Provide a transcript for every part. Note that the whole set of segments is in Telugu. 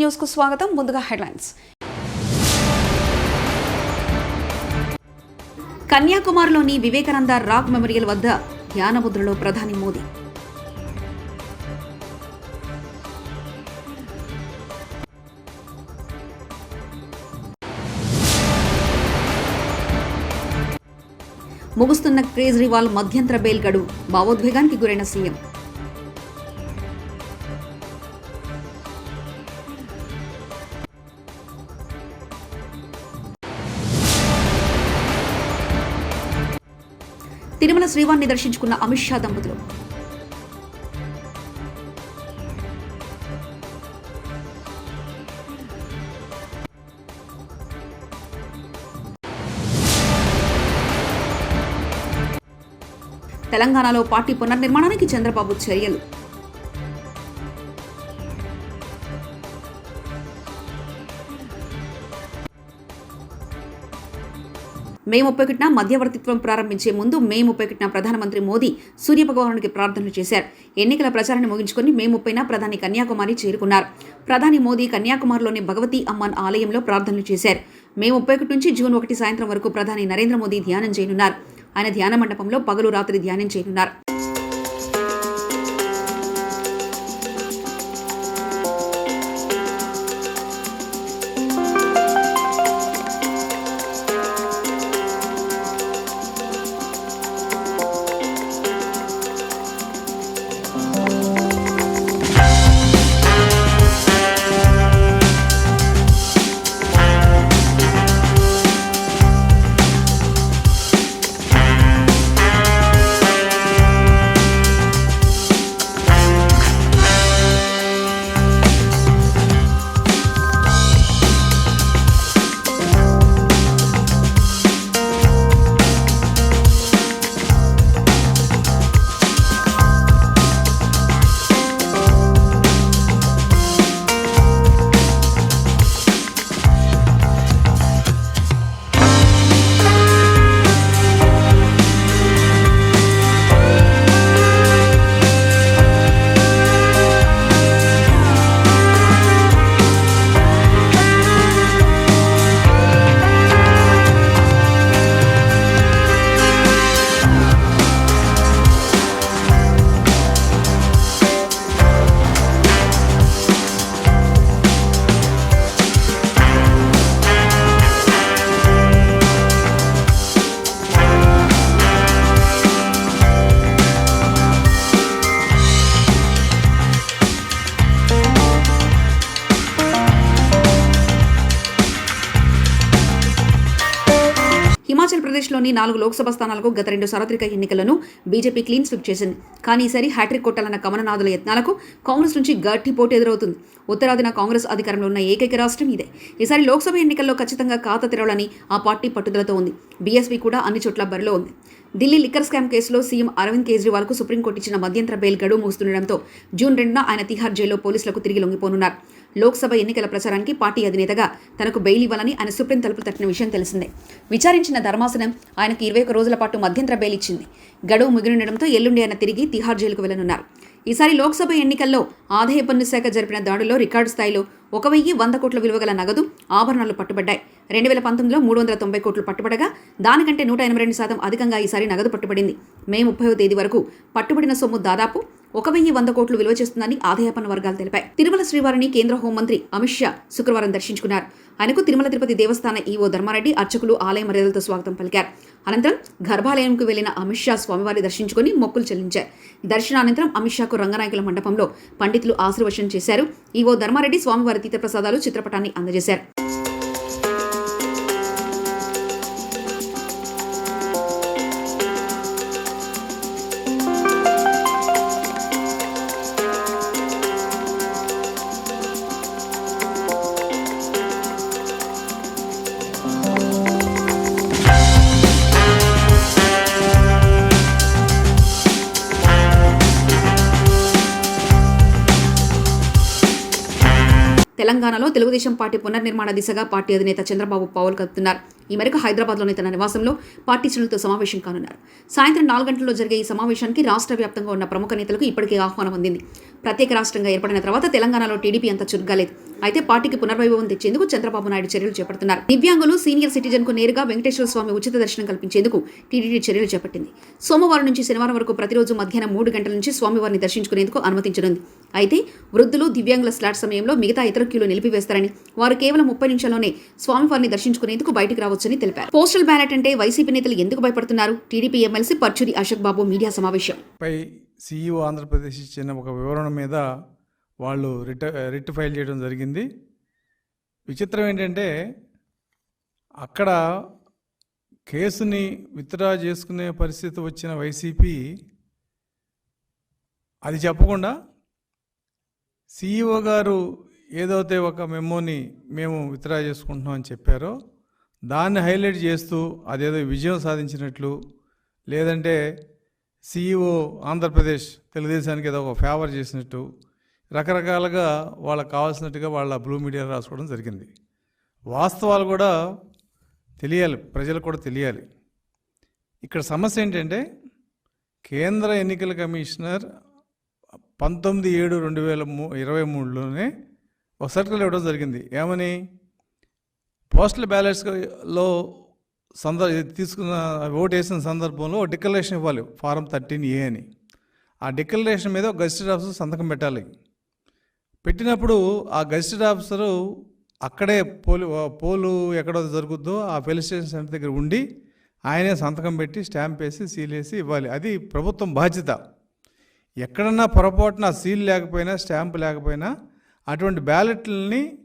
న్యూస్కు స్వాగతం. ముందుగా హెడ్లైన్స్. కన్యాకుమారిలోని వివేకానంద రాక్ మెమోరియల్ వద్ద ధ్యానముద్రలో ప్రధాని మోదీ. ముగుస్తున్న కేజ్రీవాల్ మధ్యంతర బెయిల్ గడువు భావోద్వేగానికి గురైన సీఎం. తిరుమల శ్రీవారిని దర్శించుకున్న అమిత్ షా దంపతులు. తెలంగాణలో పార్టీ పునర్నిర్మాణానికి చంద్రబాబు చర్యలు. మే ముప్పై ఒకటిన మధ్యవర్తిత్వం ప్రారంభించే ముందు మే ముప్పై ఒకటిన ప్రధానమంత్రి మోదీ సూర్యభగవానుడికి ప్రార్థనలు చేశారు. ఎన్నికల ప్రచారాన్ని ముగించుకొని మే ముప్పైన ప్రధాని కన్యాకుమారి చేరుకున్నారు. ప్రధాని మోదీ కన్యాకుమారిలోని భగవతి అమ్మన్ ఆలయంలో ప్రార్థనలు చేశారు. మే ముప్పై ఒకటి నుంచి జూన్ ఒకటి సాయంత్రం వరకు ప్రధాని నరేంద్ర మోదీ ధ్యానం చేయనున్నారు. ఆయన ధ్యాన మండపంలో పగలు రాత్రి ధ్యానం చేయనున్నారు. హిమాచల్ నాలుగు లోక్సభ స్థానాలకు గత రెండు సార్వత్రిక ఎన్నికలను బీజేపీ క్లీన్ స్విప్ చేసింది. కానీ ఈసారి హ్యాట్రిక్ కొట్టాలన్న కమలనాథుల యత్నాలకు కాంగ్రెస్ నుంచి గట్టి పోటీ ఎదురవుతుంది. ఉత్తరాదిన కాంగ్రెస్ అధికారంలో ఉన్న ఏకైక రాష్ట్రం ఇదే. ఈసారి లోక్సభ ఎన్నికల్లో ఖచ్చితంగా ఖాతా తెరవాలని ఆ పార్టీ పట్టుదలతో ఉంది. బీఎస్పీ కూడా అన్ని చోట్ల బరిలో ఉంది. ఢిల్లీ లిక్కర్ స్కామ్ కేసులో సీఎం అరవింద్ కేజ్రీవాల్కు సుప్రీంకోర్టు ఇచ్చిన మధ్యంతర బెయిల్ గడువు ముగుస్తుండటంతో జూన్ రెండున ఆయన తిహార్ జైల్లో పోలీసులకు తిరిగి లొంగిపోనున్నారు. లోక్సభ ఎన్నికల ప్రచారానికి పార్టీ అధినేతగా తనకు బెయిల్ ఇవ్వాలని ఆయన సుప్రీం తలుపులు తట్టిన విషయం తెలిసిందే. విచారించిన ధర్మాసనం ఆయనకు ఇరవై ఒక రోజుల పాటు మధ్యంతర బెయిల్ ఇచ్చింది. గడువు ముగినుండడంతో ఎల్లుండి ఆయన తిరిగి తిహార్ జైలుకు వెళ్ళనున్నారు ఈసారి లోక్సభ ఎన్నికల్లో ఆదాయ పన్ను శాఖ జరిపిన దాడుల్లో రికార్డు స్థాయిలో ఒక వెయ్యి వంద కోట్ల విలువగల నగదు ఆభరణాలు పట్టుబడ్డాయి. రెండు వేల పంతొమ్మిదిలో మూడు వందల తొంభై కోట్లు పట్టుబడగా దానికంటే నూట ఎనభై రెండు శాతం అధికంగా ఈసారి నగదు పట్టుబడింది. మే ముప్పైవ తేదీ వరకు పట్టుబడిన సొమ్ము దాదాపు ఒక వెయ్యి వంద కోట్లు విలువ చేస్తుందని ఆదాయ పన్ను వర్గాలు తెలిపాయి. తిరుమల శ్రీవారిని కేంద్ర హోంమంత్రి అమిత్ షా శుక్రవారం దర్శించుకున్నారు. ఆయనకు తిరుమల తిరుపతి దేవస్థాన ఈవో ధర్మారెడ్డి అర్చకులు ఆలయ మర్యాదలతో స్వాగతం పలికారు. అనంతరం గర్భాలయంకు వెళ్ళిన అమిత్ షా స్వామివారి దర్శించుకుని మొక్కులు చెల్లించారు. దర్శనానంతరం అమిత్ షాకు రంగనాయకుల మండపంలో పండితులు ఆశీర్వచనం చేశారు. ఈవో ధర్మారెడ్డి స్వామివారి తీర్థప్రసాదాలు చిత్రపటాన్ని అందజేశారు. తెలంగాణలో తెలుగుదేశం పార్టీ పునర్నిర్మాణ దిశగా పార్టీ అధినేత చంద్రబాబు పావులు కలుపుతున్నారు ఈ మేరకు హైదరాబాద్లోని తన నివాసంలో పార్టీ శ్రేణులతో సమావేశం కానున్నారు. సాయంత్రం నాలుగు గంటల్లో జరిగే ఈ సమావేశానికి రాష్ట్ర వ్యాప్తంగా ఉన్న ప్రముఖ నేతలకు ఇప్పటికే ఆహ్వానం అందింది. ప్రత్యేక రాష్ట్రంగా ఏర్పడిన తర్వాత తెలంగాణలో టీడీపీ అంత చురుగ్గాలేదు అయితే పార్టీకి పునర్వైభవం తెచ్చేందుకు చంద్రబాబు నాయుడు చర్యలు చేపడుతున్నారు. దివ్యాంగులు సీనియర్ సిటిజన్కు నేరుగా వెంకటేశ్వర స్వామి ఉచిత దర్శనం కల్పించేందుకు టీడీపీ చర్యలు చేపట్టింది. సోమవారం నుంచి శనివారం వరకు ప్రతిరోజు మధ్యాహ్నం మూడు గంటల నుంచి స్వామివారిని దర్శించుకునేందుకు అనుమతించనుంది. అయితే వృద్ధులు దివ్యాంగుల స్లాట్ సమయంలో మిగతా ఇతర క్యూలు నిలిపివేస్తారని వారు కేవలం ముప్పై నిమిషాల్లోనే స్వామివారిని దర్శించుకునేందుకు బయటికి రావచ్చని తెలిపారు. పోస్టల్ బ్యాలెట్ అంటే వైసీపీ నేతలు ఎందుకు భయపడుతున్నారు? TDP MLC Parchuri Ashok Babu media సమావేశం. పై సీఈఓ ఆంధ్రప్రదేశ్ ఇచ్చిన ఒక వివరణ మీద వాళ్ళు రిట రిట్ ఫైల్ చేయడం జరిగింది. విచిత్రం ఏంటంటే అక్కడ కేసుని విత్డ్రా చేసుకునే పరిస్థితి వచ్చిన వైసీపీ అది చెప్పకుండా సీఈఓ గారు ఏదైతే ఒక మెమోని మేము విత్డ్రా చేసుకుంటున్నాం అని చెప్పారో దాన్ని హైలైట్ చేస్తూ అదేదో విజయం సాధించినట్లు లేదంటే సీఈఓ ఆంధ్రప్రదేశ్ తెలుగుదేశానికి ఏదో ఒక ఫేవర్ చేసినట్టు రకరకాలుగా వాళ్ళకి కావాల్సినట్టుగా వాళ్ళ బ్లూ మీడియా రాసుకోవడం జరిగింది. వాస్తవాలు కూడా తెలియాలి ప్రజలకు కూడా తెలియాలి. ఇక్కడ సమస్య ఏంటంటే కేంద్ర ఎన్నికల కమిషనర్ పంతొమ్మిది ఏడు రెండు వేల మూ ఇరవై మూడులోనే ఒక సర్కిల్ ఇవ్వడం జరిగింది. ఏమని? పోస్టల్ బ్యాలెట్స్లో సందర్ తీసుకున్న ఓటు వేసిన సందర్భంలో డిక్లరేషన్ ఇవ్వాలి ఫారం థర్టీన్ ఏ అని. ఆ డిక్లరేషన్ మీద ఒక గజిస్టర్ ఆఫీసర్ సంతకం పెట్టాలి. పెట్టినప్పుడు ఆ గజిస్టర్ ఆఫీసరు అక్కడే పోలు పోలు ఎక్కడ జరుగుద్దో ఆ పోలీస్ స్టేషన్ సెంటర్ దగ్గర ఉండి ఆయనే సంతకం పెట్టి స్టాంప్ వేసి సీల్ వేసి ఇవ్వాలి. అది ప్రభుత్వం బాధ్యత. ఎక్కడన్నా పొరపాటున సీల్ లేకపోయినా స్టాంప్ లేకపోయినా అటువంటి బ్యాలెట్లని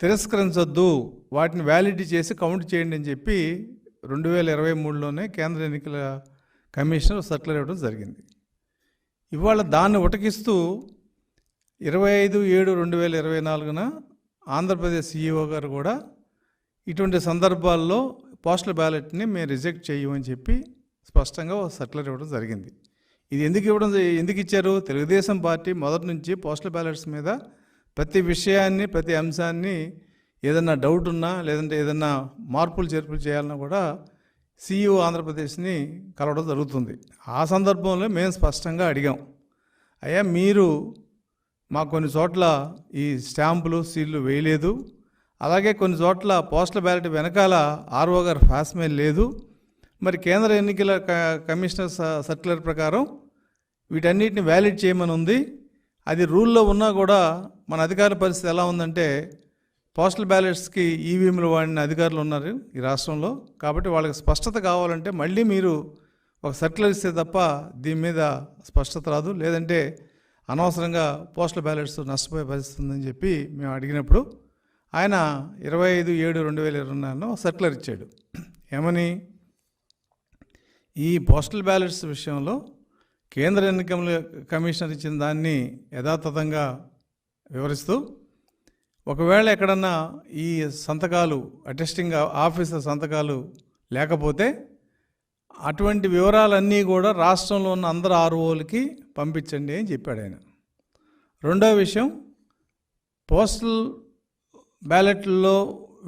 తిరస్కరించొద్దు వాటిని వ్యాలిడిటీ చేసి కౌంట్ చేయండి అని చెప్పి రెండు వేల ఇరవై మూడులోనే కేంద్ర ఎన్నికల కమిషనర్ సర్కులర్ ఇవ్వడం జరిగింది. ఇవాళ దాన్ని ఉటకిస్తూ ఇరవై ఐదు ఏడు రెండు వేల ఇరవై నాలుగున ఆంధ్రప్రదేశ్ సీఈఓ గారు కూడా ఇటువంటి సందర్భాల్లో పోస్టల్ బ్యాలెట్ని మేము రిజెక్ట్ చేయమని చెప్పి స్పష్టంగా ఒక సర్కులర్ ఇవ్వడం జరిగింది. ఇది ఎందుకు ఇవ్వడం ఎందుకు ఇచ్చారు? తెలుగుదేశం పార్టీ మొదటి నుంచి పోస్టల్ బ్యాలెట్స్ మీద ప్రతి విషయాన్ని ప్రతి అంశాన్ని ఏదన్నా డౌట్ ఉన్నా లేదంటే ఏదన్నా మార్పులు చేర్పులు చేయాలన్నా కూడా సీఈఓ ఆంధ్రప్రదేశ్ని కలవడం జరుగుతుంది. ఆ సందర్భంలో మేము స్పష్టంగా అడిగాం. అయ్యా మీరు మా కొన్ని చోట్ల ఈ స్టాంపులు సీళ్ళు వేయలేదు. అలాగే కొన్ని చోట్ల పోస్టల్ బ్యాలెట్ వెనకాల ఆర్ఓ గారు ఫాస్మెయిల్ లేదు. మరి కేంద్ర ఎన్నికల క- కమిషనర్ స- సర్క్యులర్ ప్రకారం వీటన్నిటిని వ్యాలిడ్ చేయమని ఉంది. అది రూల్లో ఉన్నా కూడా మన అధికార పరిస్థితి ఎలా ఉందంటే పోస్టల్ బ్యాలెట్స్కి ఈవీఎంలు వాడిన అధికారులు ఉన్నారు ఈ రాష్ట్రంలో. కాబట్టి వాళ్ళకి స్పష్టత కావాలంటే మళ్ళీ మీరు ఒక సర్క్యులర్ ఇస్తే తప్ప దీని మీద స్పష్టత రాదు. లేదంటే అనవసరంగా పోస్టల్ బ్యాలెట్స్ నష్టపోయే పరిస్థితి ఉందని చెప్పి మేము అడిగినప్పుడు ఆయన ఇరవై ఐదు ఏడు రెండు వేల ఇరవై నాలుగులో సర్క్యులర్ ఇచ్చాడు. ఏమని? ఈ పోస్టల్ బ్యాలెట్స్ విషయంలో కేంద్ర ఎన్నికల కమిషనర్ ఇచ్చిన దాన్ని యథాతథంగా వివరిస్తూ ఒకవేళ ఎక్కడన్నా ఈ సంతకాలు అటెస్టింగ్ ఆఫీసర్ సంతకాలు లేకపోతే అటువంటి వివరాలన్నీ కూడా రాష్ట్రంలో ఉన్న అందరు ఆర్ఓలకి పంపించండి అని చెప్పాడు ఆయన. రెండో విషయం పోస్టల్ బ్యాలెట్లో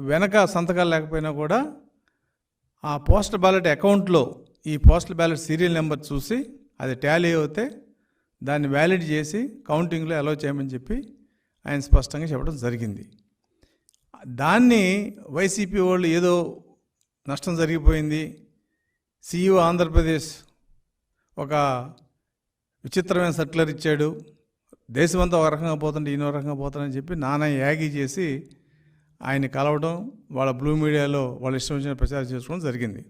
వెనక సంతకాలు లేకపోయినా కూడా ఆ పోస్టల్ బ్యాలెట్ అకౌంట్లో ఈ పోస్టల్ బ్యాలెట్ సీరియల్ నెంబర్ చూసి అది టాలీ అవుతే దాన్ని వ్యాలిడ్ చేసి కౌంటింగ్లో అలో చేయమని చెప్పి ఆయన స్పష్టంగా చెప్పడం జరిగింది. దాన్ని వైసీపీ వాళ్ళు ఏదో నష్టం జరిగిపోయింది. సీఈఓ ఆంధ్రప్రదేశ్ ఒక విచిత్రమైన సర్క్యులర్ ఇచ్చాడు. దేశమంతా ఒక రకంగా పోతుంటే ఈయన ఒక రకంగా పోతానని చెప్పి నానా యాగి చేసి ఆయన కలవడం వాళ్ళ బ్లూ మీడియాలో వాళ్ళ ఇష్టం వచ్చిన ప్రచారం చేసుకోవడం జరిగింది.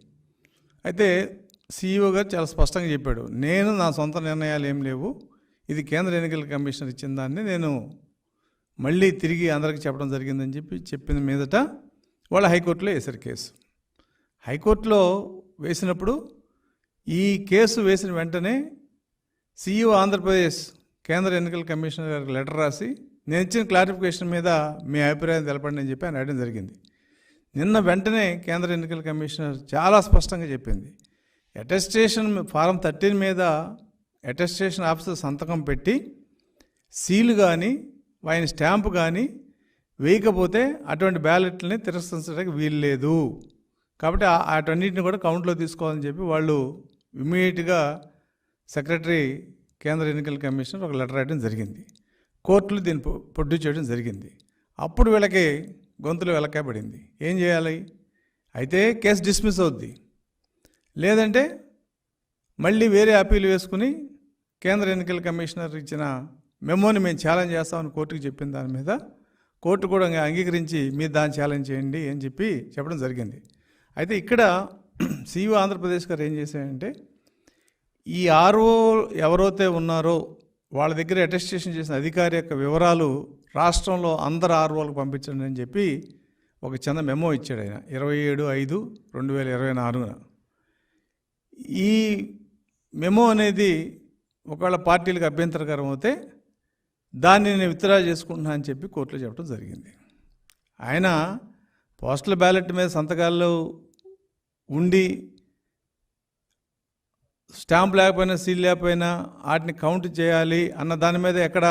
అయితే సీఈఓ గారు చాలా స్పష్టంగా చెప్పాడు నేను నా సొంత నిర్ణయాలు ఏం లేవు. ఇది కేంద్ర ఎన్నికల కమిషనర్ ఇచ్చిన దాన్ని నేను మళ్ళీ తిరిగి అందరికి చెప్పడం జరిగిందని చెప్పి చెప్పిన మీదట వాళ్ళు హైకోర్టులో వేశారు కేసు. హైకోర్టులో వేసినప్పుడు ఈ కేసు వేసిన వెంటనే సీఈఓ ఆంధ్రప్రదేశ్ కేంద్ర ఎన్నికల కమిషనర్ గారికి లెటర్ రాసి నేను ఇచ్చిన క్లారిఫికేషన్ మీద మీ అభిప్రాయం తెలపండి అని చెప్పి ఆయన అడగడం జరిగింది. నిన్న వెంటనే కేంద్ర ఎన్నికల కమిషనర్ చాలా స్పష్టంగా చెప్పింది. అటెస్టేషన్ ఫారం థర్టీన్ మీద అటెస్టేషన్ ఆఫీసర్ సంతకం పెట్టి సీలు కానీ ఆయన స్టాంపు కానీ వేయకపోతే అటువంటి బ్యాలెట్లని తిరస్కరించడానికి వీలు లేదు. కాబట్టి ఆ- కూడా కౌంట్లో తీసుకోవాలని చెప్పి వాళ్ళు ఇమీడియట్గా సెక్రటరీ కేంద్ర ఎన్నికల కమిషనర్ ఒక లెటర్ రాయడం జరిగింది. కోర్టులు దీన్ని పొడ్డు చేయడం జరిగింది. అప్పుడు వీళ్ళకి గొంతులు వెలకబడింది. ఏం చేయాలి? అయితే కేసు డిస్మిస్ అవుద్ది. లేదంటే మళ్ళీ వేరే అప్పీలు వేసుకుని కేంద్ర ఎన్నికల కమిషనర్ ఇచ్చిన మెమోని మేము ఛాలెంజ్ చేస్తామని కోర్టుకి చెప్పిన దాని మీద కోర్టు కూడా అంగీకరించి మీరు దాన్ని ఛాలెంజ్ చేయండి అని చెప్పి చెప్పడం జరిగింది. అయితే ఇక్కడ సిఇఓ ఆంధ్రప్రదేశ్ గారు ఏం చేశారంటే ఈ ఆర్ఓ ఎవరైతే ఉన్నారో వాళ్ళ దగ్గర అటెస్టేషన్ చేసిన అధికారి యొక్క వివరాలు రాష్ట్రంలో అందరు ఆర్ఓలకు పంపించండి అని చెప్పి ఒక చిన్న మెమో ఇచ్చాడు ఆయన. ఇరవై ఏడు ఐదు రెండు వేల ఇరవై నాలుగున. ఈ మెమో అనేది ఒకవేళ పార్టీలకు అభ్యంతరకరం అయితే దాన్ని నేను విత్డ్రా చేసుకుంటున్నా అని చెప్పి కోర్టులో చెప్పడం జరిగింది. ఆయన పోస్టల్ బ్యాలెట్ మీద సంతకాలు ఉండి స్టాంప్ లేకపోయినా సీల్ లేకపోయినా వాటిని కౌంట్ చేయాలి అన్న దాని మీద ఎక్కడ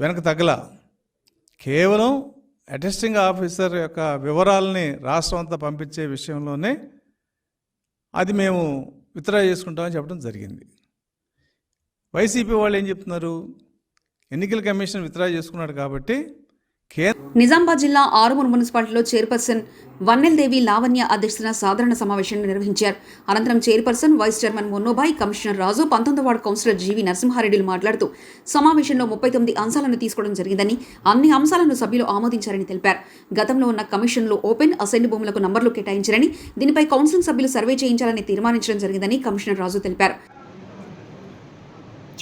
వెనక తగ్గల. కేవలం అటెస్టింగ్ ఆఫీసర్ యొక్క వివరాలని రాష్ట్రం అంతా పంపించే విషయంలోనే అది మేము విత్డ్రా చేసుకుంటామని చెప్పడం జరిగింది. వైసీపీ వాళ్ళు ఏం చెప్తున్నారు? ఎన్నికల కమిషన్ విత్డ్రా చేసుకున్నాడు కాబట్టి నిజామాబాద్ జిల్లా ఆరుమూరు మున్సిపాలిటీలో చైర్పర్సన్ వన్నెల్ దేవి లావణ్య అధ్యక్షతన సాధారణ సమావేశాన్ని నిర్వహించారు. అనంతరం chairperson vice chairman Munnobai commissioner Raju పంతొమ్మిది వార్డు కౌన్సిలర్ జీవి నరసింహారెడ్డిలు మాట్లాడుతూ సమావేశంలో ముప్పై తొమ్మిది అంశాలను తీసుకోవడం జరిగిందని అన్ని అంశాలను సభ్యులు ఆమోదించారని తెలిపారు. గతంలో ఉన్న కమిషన్లు ఓపెన్ అసైన్ భూములకు నంబర్లు కేటాయించారని దీనిపై కౌన్సిల్ సభ్యులు సర్వే చేయించాలని తీర్మానించడం జరిగిందని కమిషనర్ రాజు తెలిపారు.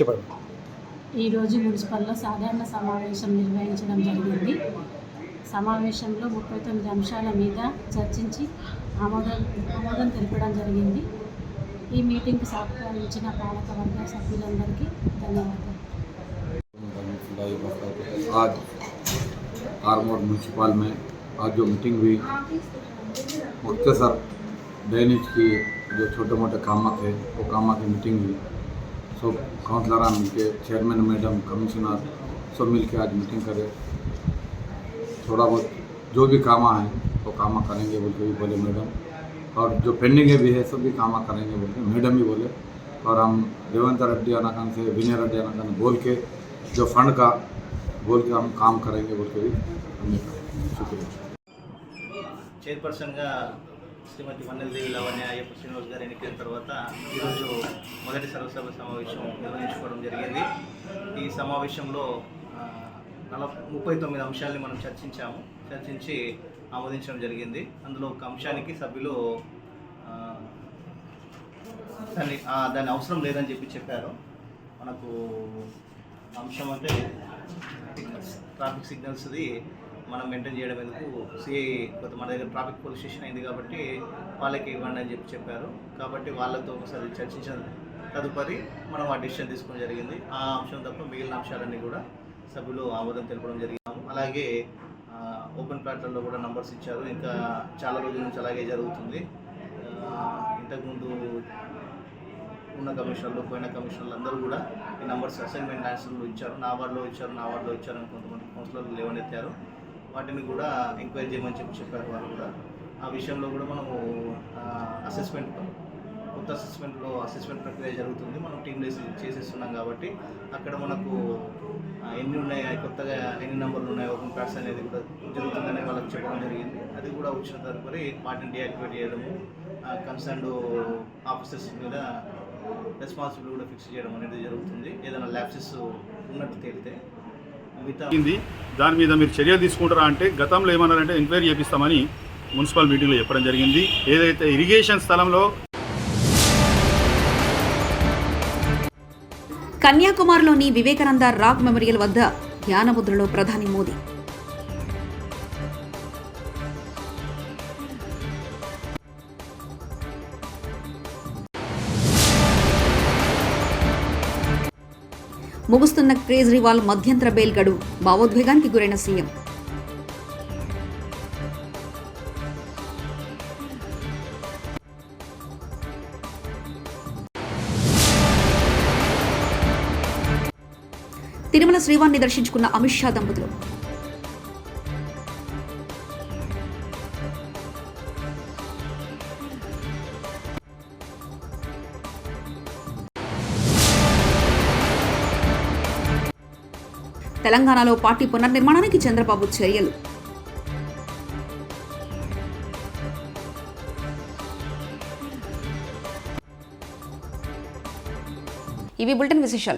చెప్పండి. ఈరోజు మున్సిపల్లో సాధారణ సమావేశం నిర్వహించడం జరిగింది సమావేశంలో ముప్పై తొమ్మిది అంశాల మీద చర్చించి ఆమోదం ఆమోదం తెలపడం జరిగింది ఈ మీటింగ్కి సహకరించిన పాలకవర్గ సభ్యులందరికీ ధన్యవాదాలు आज आरमोर म्यूनसिपल में आज जो मीटिंग हुई मुख्तसर दैनिक की जो छोटे मोटे काम थे वो काम की मीटिंग हुई सब काउंसलर मिलके चेयरमैन मैडम कमिश्नर सब मिलके आज मीटिंग करे थोड़ा बहुत जो भी काम है वो काम करेंगे बोल के भी बोले मैडम और जो पेंडिंग है भी है सब भी काम करेंगे बोल के मैडम भी बोले और हम रेवंत रेड्डी अनाकान से विनय रेड्डी अनाकान बोल के जो फंड का बोल के हम काम करेंगे बोल के भी हमने कहा। शुक्रिया చైర్పర్సన్గా శ్రీమతి వన్నెలదేవి లావణ్య అయ్యప్ప శ్రీనివాస్ గారు ఎన్నికైన తర్వాత ఈరోజు మొదటి సర్వసభ సమావేశం నిర్వహించుకోవడం జరిగింది. ఈ సమావేశంలో నలభై ముప్పై తొమ్మిది అంశాలని మనం చర్చించాము. చర్చించి ఆమోదించడం జరిగింది. అందులో ఒక అంశానికి సభ్యులు దాన్ని దాని అవసరం లేదని చెప్పి చెప్పారు. మనకు అంశం అంటే ట్రాఫిక్ సిగ్నల్స్ది మనం మెయింటైన్ చేయడం ఎందుకు? సిఐ కొంత మన దగ్గర ట్రాఫిక్ పోలీస్ స్టేషన్ అయింది కాబట్టి వాళ్ళకి ఇవ్వండి అని చెప్పి చెప్పారు. కాబట్టి వాళ్ళతో ఒకసారి చర్చించిన తదుపరి మనం ఆ డిసిషన్ తీసుకోవడం జరిగింది. ఆ అంశం తప్ప మిగిలిన అంశాలన్నీ కూడా సభ్యులు ఆమోదం తెలపడం జరిగినాము అలాగే ఓపెన్ ప్లాట్లలో కూడా నంబర్స్ ఇచ్చారు. ఇంకా చాలా రోజుల నుంచి అలాగే జరుగుతుంది. ఇంతకుముందు ఉన్న కమిషనర్లు పోయిన కమిషనర్లు అందరూ కూడా ఈ నంబర్స్ అసైన్మెంట్ ఆన్సర్లు ఇచ్చారు. నా వార్డులో ఇచ్చారు నా వార్డులో ఇచ్చారు అని కొంతమంది కౌన్సిలర్లు లేవనెత్తారు. వాటిని కూడా ఎంక్వైరీ చేయమని చెప్పి చెప్పారు వాళ్ళు కూడా. ఆ విషయంలో కూడా మనము అసెస్మెంట్ కొత్త అసెస్మెంట్లో అసెస్మెంట్ ప్రక్రియ జరుగుతుంది. మనం టీమ్ వేసి చేసేస్తున్నాం కాబట్టి అక్కడ మనకు ఎన్ని ఉన్నాయి కొత్తగా ఎన్ని నెంబర్లు ఉన్నాయి ఓపెన్ ప్లాట్స్ అనేది కూడా జరుగుతుందని వాళ్ళకి చెప్పడం జరిగింది. అది కూడా వచ్చిన తదుపరి వాటిని డీయాక్టివేట్ చేయడము కన్సర్న్డ్ ఆఫీసర్స్ మీద రెస్పాన్సిబిలిటీ కూడా ఫిక్స్ చేయడం అనేది జరుగుతుంది. ఏదైనా ల్యాప్సెస్ ఉన్నట్టు తేలితే మిగతా దాని మీద మీరు చర్యలు తీసుకుంటారా అంటే గతంలో ఏమన్నారంటే ఎంక్వైరీ చేపిస్తామని మున్సిపల్ మీటింగ్లో చెప్పడం జరిగింది. ఏదైతే ఇరిగేషన్ స్థలంలో కన్యాకుమారిలోని వివేకానంద రాక్ మెమోరియల్ వద్ద ధ్యానముద్రలో ప్రధాని మోదీ. ముగుస్తున్న కేజ్రీవాల్ మధ్యంతర బెయిల్ గడువు భావోద్వేగానికి గురైన సీఎం. తిరుమల శ్రీవాణ్ణి దర్శించుకున్న అమిత్ షా దంపతులు. తెలంగాణలో పార్టీ పునర్నిర్మాణానికి చంద్రబాబు చర్యలు. ఇవి బులెటిన్ విశేషాలు.